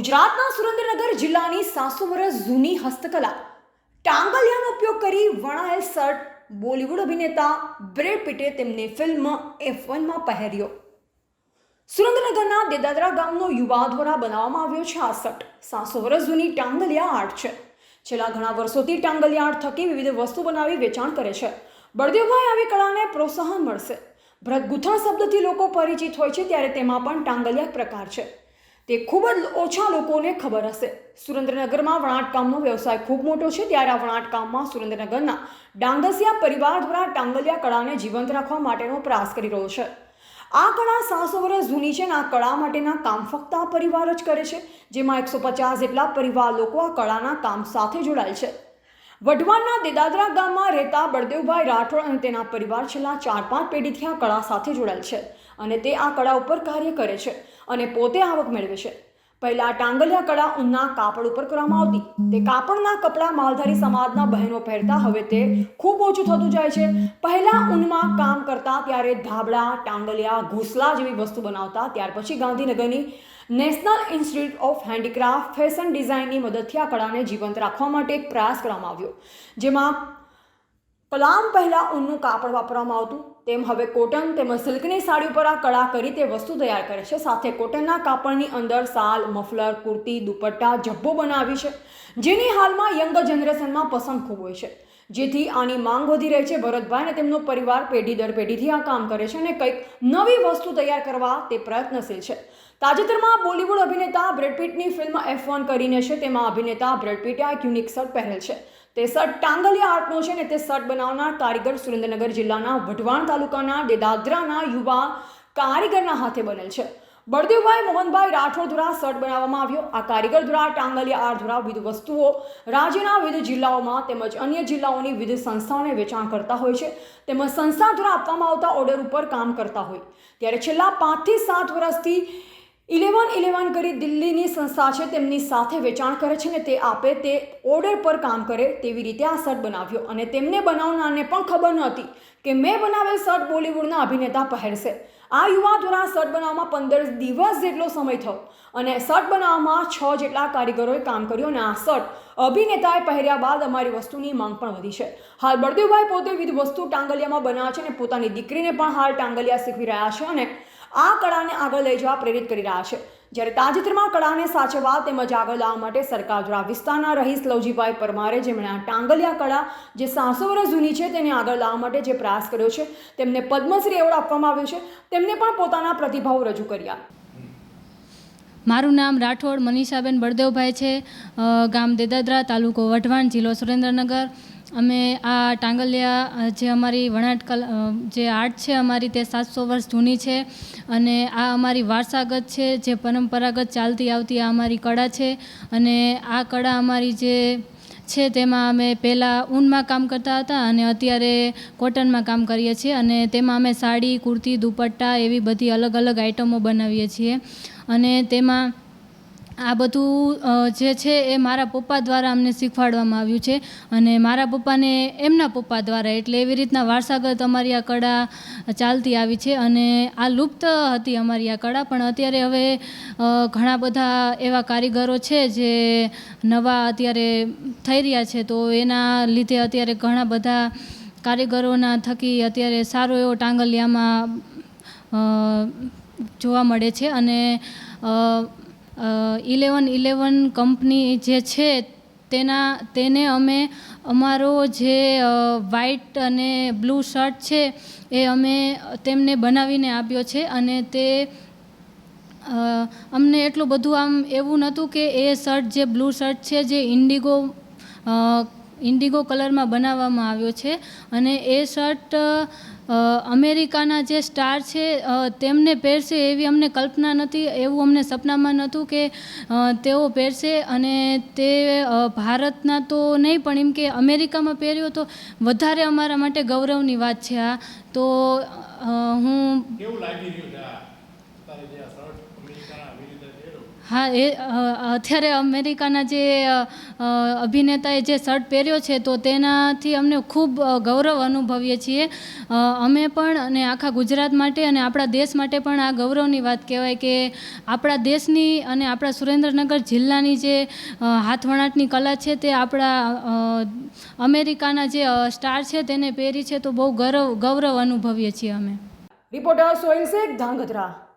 ગુજરાતના સુરેન્દ્રનગર જિલ્લાની સાતસો જૂની હસ્તકલા. ટાંગલિયાનો ઉપયોગ કરી વણાયેલ શર્ટ બોલિવૂડ અભિનેતા બ્રેડ પીટે તેમની ફિલ્મ એફ વનમાં પહેર્યો. સુરેન્દ્રનગરના દેદાદરા ગામનો યુવા દ્વારા બનાવવામાં આવ્યો છે આ શર્ટ. સાતસો જૂની ટાંગલિયા આર્ટ છે. છેલ્લા ઘણા વર્ષોથી ટાંગલિયા આર્ટ થકી વિવિધ વસ્તુ બનાવી વેચાણ કરે છે. બળદેવભાઈ આવી કળાને પ્રોત્સાહન મળશે. ભરત શબ્દથી લોકો પરિચિત હોય છે ત્યારે તેમાં પણ ટાંગલિયા પ્રકાર છે. તે ખૂબ જ ઓછા લોકોને ખબર હશે. સુરેન્દ્રનગરમાં વણાટકામનો વ્યવસાય ખૂબ મોટો છે. ત્યારે આ વણાટકામમાં સુરેન્દ્રનગરના ડાંગસિયા પરિવાર દ્વારા ટાંગલિયા કળાને જીવંત રાખવા માટેનો પ્રયાસ કરી રહ્યો છે. આ કળા સાતસો વર્ષ જૂની છે અને આ કળા માટેના કામ ફક્ત આ પરિવાર જ કરે છે. જેમાં એકસો પચાસ જેટલા પરિવાર લોકો આ કળાના કામ સાથે જોડાયેલ છે. વઢવાણના દેદાદરા ગામમાં રહેતા બળદેવભાઈ રાઠોડ અને તેના પરિવાર છેલ્લા ચાર પાંચ પેઢીથી આ કળા સાથે જોડાયેલ છે અને તે આ કળા ઉપર કાર્ય કરે છે અને પોતે આવક મેળવે છે. પહેલાં ટાંગલિયા કળા ઊનના કાપડ ઉપર કરવામાં આવતી. તે કાપડના કપડાં માલધારી સમાજના બહેનો પહેરતા હવે તે ખૂબ ઓછું થતું જાય છે. પહેલાં ઊનમાં કામ કરતા ત્યારે ધાબળા, ટાંગલિયા, ઘૂસલા જેવી વસ્તુ બનાવતા, ત્યાર પછી ગાંધીનગરની national institute of handicraft fashion ડિઝાઇનની મદદથી આ કળાને જીવંત રાખવા માટે એક પ્રયાસ કરવામાં આવ્યો. જેમાં કલામ પહેલાં ઊનનું કાપડ વાપરવામાં આવતું, તેમ હવે કોટન તેમજ સિલ્કની સાડી ઉપર આ કળા કરી તે વસ્તુ તૈયાર કરે છે. સાથે કોટનના કાપડની અંદર શાલ મફલર, કુર્તી, દુપટ્ટા, જબ્બો બનાવી છે, જેની હાલમાં યંગ જનરેશનમાં પસંદ ખૂબ હોય છે. જેથી આની માંગ વધી રહી છે ભરતભાઈ અને તેમનો પરિવાર પેઢી દર પેઢીથી આ કામ કરે છે અને કંઈક નવી વસ્તુ તૈયાર કરવા તે પ્રયત્નશીલ છે. તાજેતરમાં બોલિવૂડ અભિનેતા બ્રેડપીટની ફિલ્મ એફ વન કરીને છે, તેમાં અભિનેતા બ્રેડપીટે આ યુનિક શર્ટ પહેરેલ છે. તે શર્ટ ટાંગલિયા આર્ટનો છે ને તે શર્ટ બનાવનાર કારીગર સુરેન્દ્રનગર જિલ્લાના વઢવાણ તાલુકાના દેદાદરાના યુવા કારીગરના હાથે બનેલ છે. બળદેવભાઈ મોહનભાઈ રાઠોડ દ્વારા શર્ટ બનાવવામાં આવ્યો. આ કારીગર દ્વારા ટાંગલિયા આર દ્વારા વિવિધ વસ્તુઓ રાજ્યના વિવિધ જિલ્લાઓમાં તેમજ અન્ય જિલ્લાઓની વિવિધ સંસ્થાઓને વેચાણ કરતા હોય છે. તેમજ સંસ્થા દ્વારા આપવામાં આવતા ઓર્ડર ઉપર કામ કરતા હોય. ત્યારે છેલ્લા પાંચથી સાત વર્ષથી ઇલેવન ઇલેવન કરી દિલ્હીની સંસ્થા છે, તેમની સાથે વેચાણ કરે છે ને તે આપે તે ઓર્ડર પર કામ કરે તેવી રીતે આ શર્ટ બનાવ્યો. અને તેમને બનાવનારને પણ ખબર નહોતી કે મેં બનાવેલ શર્ટ બોલિવૂડના અભિનેતા પહેરશે. આ યુવા દ્વારા શર્ટ બનાવવામાં પંદર દિવસ જેટલો સમય થયો અને શર્ટ બનાવવામાં છ જેટલા કારીગરોએ કામ કર્યું અને આ શર્ટ અભિનેતાએ પહેર્યા બાદ અમારી વસ્તુની માંગ પણ વધી છે. હાલ બળદેવભાઈ પોતે વિવિધ વસ્તુ ટાંગલિયામાં બનાવે છે અને પોતાની દીકરીને પણ હાલ ટાંગલિયા શીખવી રહ્યા છે અને આ કળાને આગળ લઈ જવા પ્રેરિત કરી રહ્યા છે. જ્યારે તાજેતરમાં કળાને સાચવવા તેમજ આગળ લાવવા માટે સરકાર દ્વારા વિસ્તારના રહીશ લવજીભાઈ પરમારે જેમણે આ ટાંગલિયા કળા, જે સાતસો વર્ષ જૂની છે, તેને આગળ લાવવા માટે જે પ્રયાસ કર્યો છે, તેમને પદ્મશ્રી એવોર્ડ આપવામાં આવ્યો છે. તેમને પણ પોતાના પ્રતિભાવ રજૂ કર્યા. મારું નામ રાઠોડ મનીષાબેન બળદેવભાઈ છે. ગામ દેદાદરા, તાલુકો વઢવાણ, જિલ્લો સુરેન્દ્રનગર. અમે આ ટાંગલિયા જે અમારી વણાટ કલા જે આર્ટ છે અમારી તે સાતસો વર્ષ જૂની છે અને આ અમારી વારસાગત છે, જે પરંપરાગત ચાલતી આવતી આ અમારી કળા છે અને આ કળા અમારી જે છે તેમાં અમે પહેલાં ઊનમાં કામ કરતા હતા અને અત્યારે કોટનમાં કામ કરીએ છીએ અને તેમાં અમે સાડી, કુર્તી, દુપટ્ટા એવી બધી અલગ અલગ આઇટમો બનાવીએ છીએ અને તેમાં આ બધું જે છે એ મારા પપ્પા દ્વારા અમને શીખવાડવામાં આવ્યું છે અને મારા પપ્પાને એમના પપ્પા દ્વારા એટલે એવી રીતના વારસાગત અમારી આ કળા ચાલતી આવી છે અને આ લુપ્ત હતી અમારી આ કળા. પણ અત્યારે હવે ઘણા બધા એવા કારીગરો છે જે નવા અત્યારે થઈ રહ્યા છે તો એના લીધે અત્યારે ઘણા બધા કારીગરોના થકી અત્યારે સારો એવો ટાંગલિયામાં જોવા મળે છે અને ઇલેવન ઇલેવન કંપની જે છે, તેના, તેને અમે, અમારો જે વ્હાઇટ અને બ્લુ શર્ટ છે, એ અમે તેમને બનાવીને આપ્યો છે અને તે અમને એટલું બધું આમ એવું નહોતું કે એ શર્ટ જે બ્લુ શર્ટ છે, જે ઇન્ડિગો ઇન્ડિગો કલરમાં બનાવવામાં આવ્યો છે અને એ શર્ટ અમેરિકાના જે સ્ટાર છે તેમને પહેરશે એવી અમને કલ્પના નથી, એવું અમને સપનામાં નહોતું કે તેઓ પહેરશે અને તે ભારતના તો નહીં, પણ એમ કે અમેરિકામાં પહેર્યો તો વધારે અમારા માટે ગૌરવની વાત છે આ. તો હું કેવું લાગી રહ્યું હા એ અત્યારે અમેરિકાના જે અભિનેતાએ જે શર્ટ પહેર્યો છે તો તેનાથી અમને ખૂબ ગૌરવ અનુભવીએ છીએ. અમે પણ અને આખા ગુજરાત માટે અને આપણા દેશ માટે પણ આ ગૌરવની વાત કહેવાય કે આપણા દેશની અને આપણા સુરેન્દ્રનગર જિલ્લાની જે હાથવણાટની કલા છે તે આપણા અમેરિકાના જે સ્ટાર છે તેને પહેરી છે તો બહુ ગૌરવ ગૌરવ અનુભવીએ છીએ અમે. રિપોર્ટર સોહિલ શેખ ધાંગધ્રા.